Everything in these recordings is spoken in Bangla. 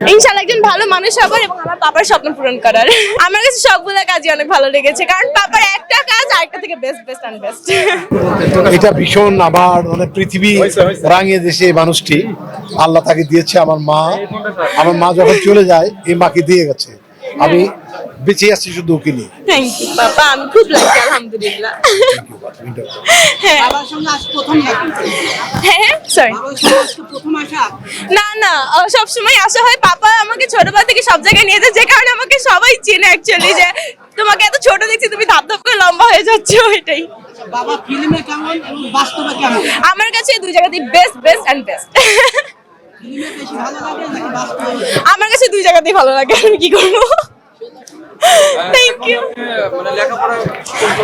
ইনশাল্লাহ একজন ভালো মানুষ হবার এবং আমার পাপার স্বপ্ন পূরণ করার। আমার কাছে সবগুলো কাজই অনেক ভালো লেগেছে কারণ পাপার একটা কাজ আরেকটা থেকে বেস্ট বেস্ট অ্যান্ড বেস্ট এটা ভীষণ আমার মানে পৃথিবী রাঙিয়ে দেশে এই মানুষটি। আল্লাহ তাকে দিয়েছে আমার মা। আমার মা যখন চলে যায় এই মাকে দিয়ে গেছে। আমি বেঁচে আছি শুধু ওকে নিয়ে। থ্যাংক ইউ পাপা আমি খুব আলহামদুলিল্লাহ। হ্যাঁ। বাবার সঙ্গে আজ প্রথম দেখা। হ্যাঁ সরি বাবার সঙ্গে আজকে প্রথম আসা। না না সব সময় আসা হয়। পাপা আমাকে ছোটবেলা থেকে সব জায়গায় নিয়ে যায় যে কারণে আমাকে সবাই চেনে অ্যাকচুয়ালি যে তোমাকে এত ছোট দেখছি তুমি ধাপ ধাপ করে লম্বা হয়ে যাচ্ছ এটাই। বাবা ফিল্মে কেমন বাস্তবে কেমন? আমার কাছে দুই জায়গাতেই বেস্ট বেস্ট অ্যান্ড বেস্ট ফিল্মে বেশি ভালো লাগে নাকি বাস্তবে? আমার কাছে দুই জায়গাতেই ভালো লাগে আমি কি করব? থ্যাংক ইউ মানে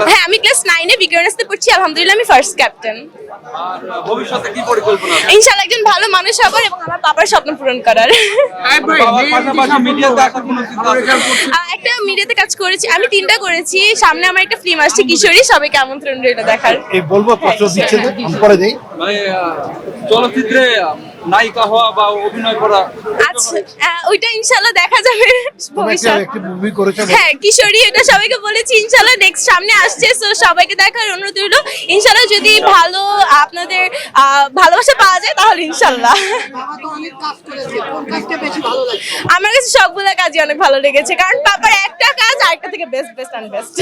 হ্যাঁ আমি ক্লাস নাইনে বিজ্ঞানাসতে পড়ছি। আলহামদুলিল্লাহ আমি ফার্স্ট ক্যাপ্টেন আর ভবিষ্যতে কি পরিকল্পনা ইনশাল্লাহ একজন ভালো মানুষ হবার এবং আমার বাবার স্বপ্ন পূরণ করার? আহ, একটা মিডিয়াতে কাজ করেছি। আমি তিনটা করেছি। সামনে আমার একটা ফিল্ম আসছে কিশোরী। সবাইকে আমন্ত্রণ রইল দেখার। এই বলব প্রশ্ন দিচ্ছে পরে যাই। মানে চলচ্চিত্রে নায়িকা হওয়া বা অভিনয় করা আচ্ছা ওইটা ইনশাল্লাহ দেখা যাবে করেছ। হ্যাঁ কিশোরী এটা সবাইকে বলেছি ইনশাল্লাহ নেক্সট সামনে আসছে। তো সবাইকে দেখার অনুরোধ রইল। ইনশাল্লাহ যদি ভালো আপনাদের আহ, ভালোবাসা পাওয়া যায় তাহলে ইনশাল্লাহ। বাবা তো অনেক কাজ করেছে। কোন কাজটা বেশি ভালো লাগে? আমার কাছে সবগুলো কাজই অনেক ভালো লেগেছে কারণ পাপার একটা কাজ আরেকটা থেকে বেস্ট বেস্ট অ্যান্ড বেস্ট